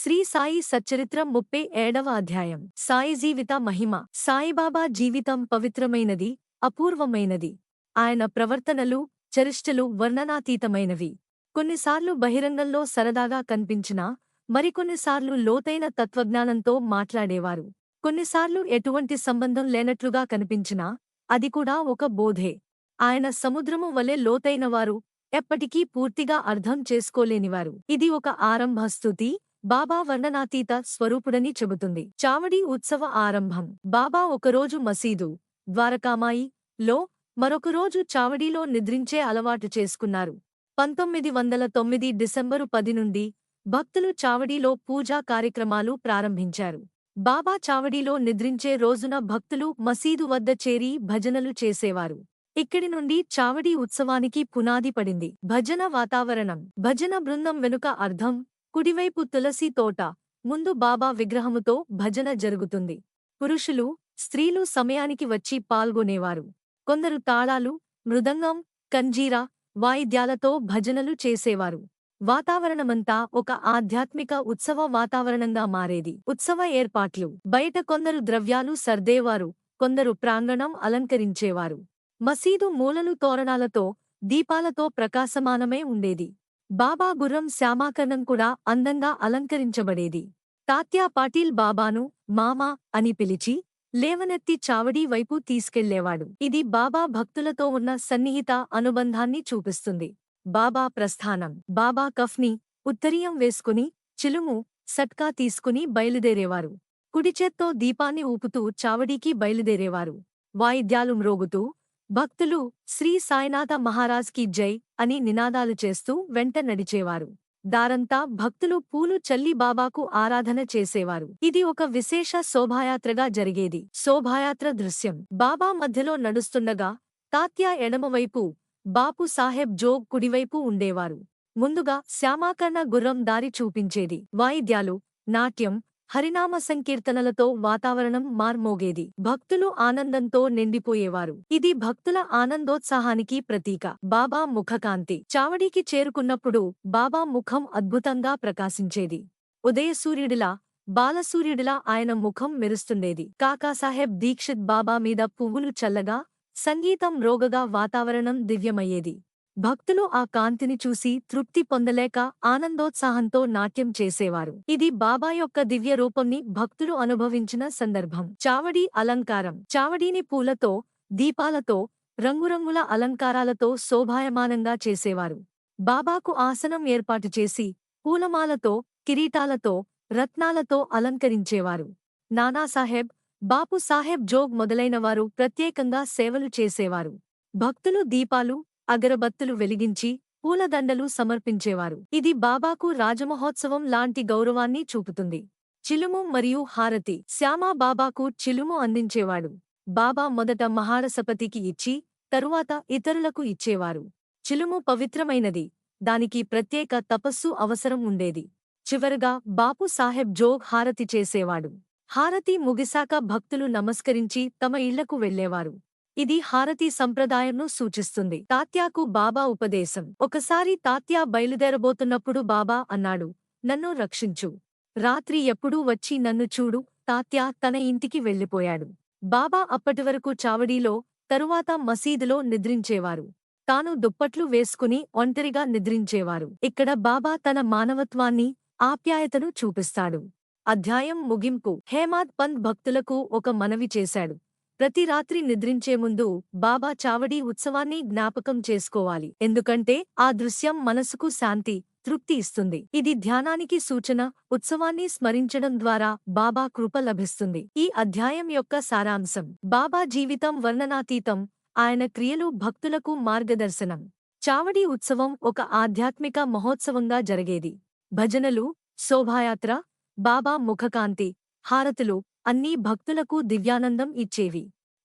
శ్రీ సాయి సచ్చరిత్రం ముప్పై ఏడవ అధ్యాయం. సాయి జీవిత మహిమ. సాయిబాబా జీవితం పవిత్రమైనది అపూర్వమైనది. ఆయన ప్రవర్తనలు చరిష్టలు వర్ణనాతీతమైనవి. కొన్నిసార్లు బహిరంగంలో సరదాగా కనిపించినా మరికొన్నిసార్లు లోతైన తత్వజ్ఞానంతో మాట్లాడేవారు. కొన్నిసార్లు ఎటువంటి సంబంధం లేనట్లుగా కనిపించినా అది కూడా ఒక బోధే. ఆయన సముద్రము వలె లోతైనవారు ఎప్పటికీ పూర్తిగా అర్థం చేసుకోలేనివారు. ఇది ఒక ఆరంభస్తుతి బాబా వర్ణనాతీత స్వరూపుడని చెబుతుంది. చావడి ఉత్సవ ఆరంభం. బాబా ఒకరోజు మసీదు ద్వారకామాయి లో మరొకరోజు చావడీలో నిద్రించే అలవాటు చేసుకున్నారు. పంతొమ్మిది వందల తొమ్మిది డిసెంబరు పది నుండి భక్తులు చావడీలో పూజా కార్యక్రమాలు ప్రారంభించారు. బాబా చావడీలో నిద్రించే రోజున భక్తులు మసీదు వద్ద చేరి భజనలు చేసేవారు. ఇక్కడి నుండి చావడి ఉత్సవానికి పునాది పడింది. భజన వాతావరణం. భజన బృందం వెనుక అర్థం కుడివైపు తులసి తోట ముందు బాబా విగ్రహముతో భజన జరుగుతుంది. పురుషులు స్త్రీలు సమయానికి వచ్చి పాల్గొనేవారు. కొందరు తాళాలు మృదంగం కంజీరా వాయిద్యాలతో భజనలు చేసేవారు. వాతావరణమంతా ఒక ఆధ్యాత్మిక ఉత్సవ వాతావరణంగా మారేది. ఉత్సవ ఏర్పాట్లు బయట కొందరు ద్రవ్యాలు సర్దేవారు కొందరు ప్రాంగణం అలంకరించేవారు. మసీదు మూలలు తోరణాలతో దీపాలతో ప్రకాశమానమే ఉండేది. బాబా గుర్రం శ్యామాకర్ణం కూడా అందంగా అలంకరించబడేది. తాత్యా పాటీల్ బాబాను మామా అని పిలిచి లేవనెత్తి చావడీ వైపు తీసుకెళ్ళేవాడు. ఇది బాబా భక్తులతో ఉన్న సన్నిహిత అనుబంధాన్ని చూపిస్తుంది. బాబా ప్రస్థానం. బాబా కఫ్ని ఉత్తరీయం వేసుకుని చిలుము సట్కా తీసుకుని బయలుదేరేవారు. కుడిచేత్తో దీపాన్ని ఊపుతూ చావడీకి బయలుదేరేవారు. వాయిద్యాలు మ్రోగుతూ భక్తులు శ్రీ సాయినాథ మహారాజ్కి జై అని నినాదాలు చేస్తూ వెంట నడిచేవారు. దారంతా భక్తులు పూలు చల్లి బాబాకు ఆరాధన చేసేవారు. ఇది ఒక విశేష శోభాయాత్రగా జరిగేది. శోభాయాత్ర దృశ్యం. బాబా మధ్యలో నడుస్తుండగా తాత్యా ఎడమవైపు బాపు సాహెబ్ జోగ్ కుడివైపు ఉండేవారు. ముందుగా శ్యామాకర్ణ గుర్రం దారి చూపించేది. వాయిద్యాలు నాట్యం హరినామ సంకీర్తనలతో వాతావరణం మార్మోగేది. భక్తులు ఆనందంతో నిండిపోయేవారు. ఇది భక్తుల ఆనందోత్సాహానికి ప్రతీక. బాబా ముఖకాంతి. చావడీకి చేరుకున్నప్పుడు బాబా ముఖం అద్భుతంగా ప్రకాశించేది. ఉదయసూర్యుడిలా బాలసూర్యుడిలా ఆయన ముఖం మెరుస్తుండేది. కాకాసాహెబ్ దీక్షిత్ బాబా మీద పువ్వులు చల్లగా సంగీతం రోగగా వాతావరణం దివ్యమయ్యేది. భక్తులు ఆ కాంతిని చూసి తృప్తి పొందలేక ఆనందోత్సాహంతో నాట్యం చేసేవారు. ఇది బాబా యొక్క దివ్య రూపంని భక్తులు అనుభవించిన సందర్భం. చావడి అలంకారం. చావడీని పూలతో దీపాలతో రంగురంగుల అలంకారాలతో శోభాయమానంగా చేసేవారు. బాబాకు ఆసనం ఏర్పాటు చేసి పూలమాలతో కిరీటాలతో రత్నాలతో అలంకరించేవారు. నానాసాహెబ్ బాపు సాహెబ్ జోగ్ మొదలైనవారు ప్రత్యేకంగా సేవలు చేసేవారు. భక్తులు దీపాలు అగరబత్తులు వెలిగించి పూలదండలు సమర్పించేవారు. ఇది బాబాకు రాజమహోత్సవం లాంటి గౌరవాన్ని చూపుతుంది. చిలుము మరియు హారతి. శ్యామా బాబాకు చిలుము అందించేవాడు. బాబా మొదట మహారసపతికి ఇచ్చి తరువాత ఇతరులకు ఇచ్చేవారు. చిలుము పవిత్రమైనది. దానికి ప్రత్యేక తపస్సు అవసరం ఉండేది. చివరగా బాపు సాహెబ్ జోగ్ హారతి చేసేవాడు. హారతి ముగిశాక భక్తులు నమస్కరించి తమ ఇళ్ళకు వెళ్ళేవారు ఇది హారతి సంప్రదాయంను సూచిస్తుంది. తాత్యాకు బాబా ఉపదేశం. ఒకసారి తాత్యా బయలుదేరబోతున్నప్పుడు బాబా అన్నాడు నన్ను రక్షించు. రాత్రి ఎప్పుడూ వచ్చి నన్ను చూడు. తాత్యా తన ఇంటికి వెళ్ళిపోయాడు బాబా అప్పటివరకు చావడీలో తరువాత మసీదులో నిద్రించేవారు. తాను దుప్పట్లు వేసుకుని ఒంటరిగా నిద్రించేవారు. ఇక్కడ బాబా తన మానవత్వాన్ని ఆప్యాయతను చూపిస్తాడు. అధ్యాయం ముగింపు. హేమాద్ పంత్ భక్తులకు ఒక మనవి చేశాడు. ప్రతి రాత్రి నిద్రించే ముందు బాబా చావడీ ఉత్సవాన్ని జ్ఞాపకం చేసుకోవాలి. ఎందుకంటే ఆ దృశ్యం మనసుకు శాంతి తృప్తి ఇస్తుంది. ఇది ధ్యానానికి సూచన ఉత్సవాన్ని స్మరించడం ద్వారా బాబా కృప లభిస్తుంది. ఈ అధ్యాయం యొక్క సారాంశం. బాబా జీవితం వర్ణనాతీతం ఆయన క్రియలు భక్తులకు మార్గదర్శనం. చావడి ఉత్సవం ఒక ఆధ్యాత్మిక మహోత్సవంగా జరిగేది. భజనలు శోభాయాత్ర బాబా ముఖకాంతి హారతులు అన్నీ భక్తులకు దివ్యానందం ఇచ్చేవి.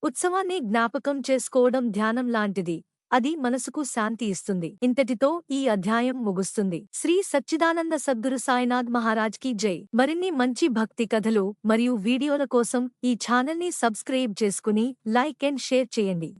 ఉత్సవాన్ని జ్ఞాపకం చేసుకోవడం ధ్యానం లాంటిది. అది మనసుకు శాంతి ఇస్తుంది. ఇంతటితో ఈ అధ్యాయం ముగుస్తుంది. శ్రీ సచ్చిదానంద సద్గురు సాయినాథ్ మహారాజ్కి జై. మరిన్ని మంచి భక్తి కథలు మరియు వీడియోల కోసం ఈ ఛానల్ని సబ్స్క్రైబ్ చేసుకుని లైక్ అండ్ షేర్ చేయండి.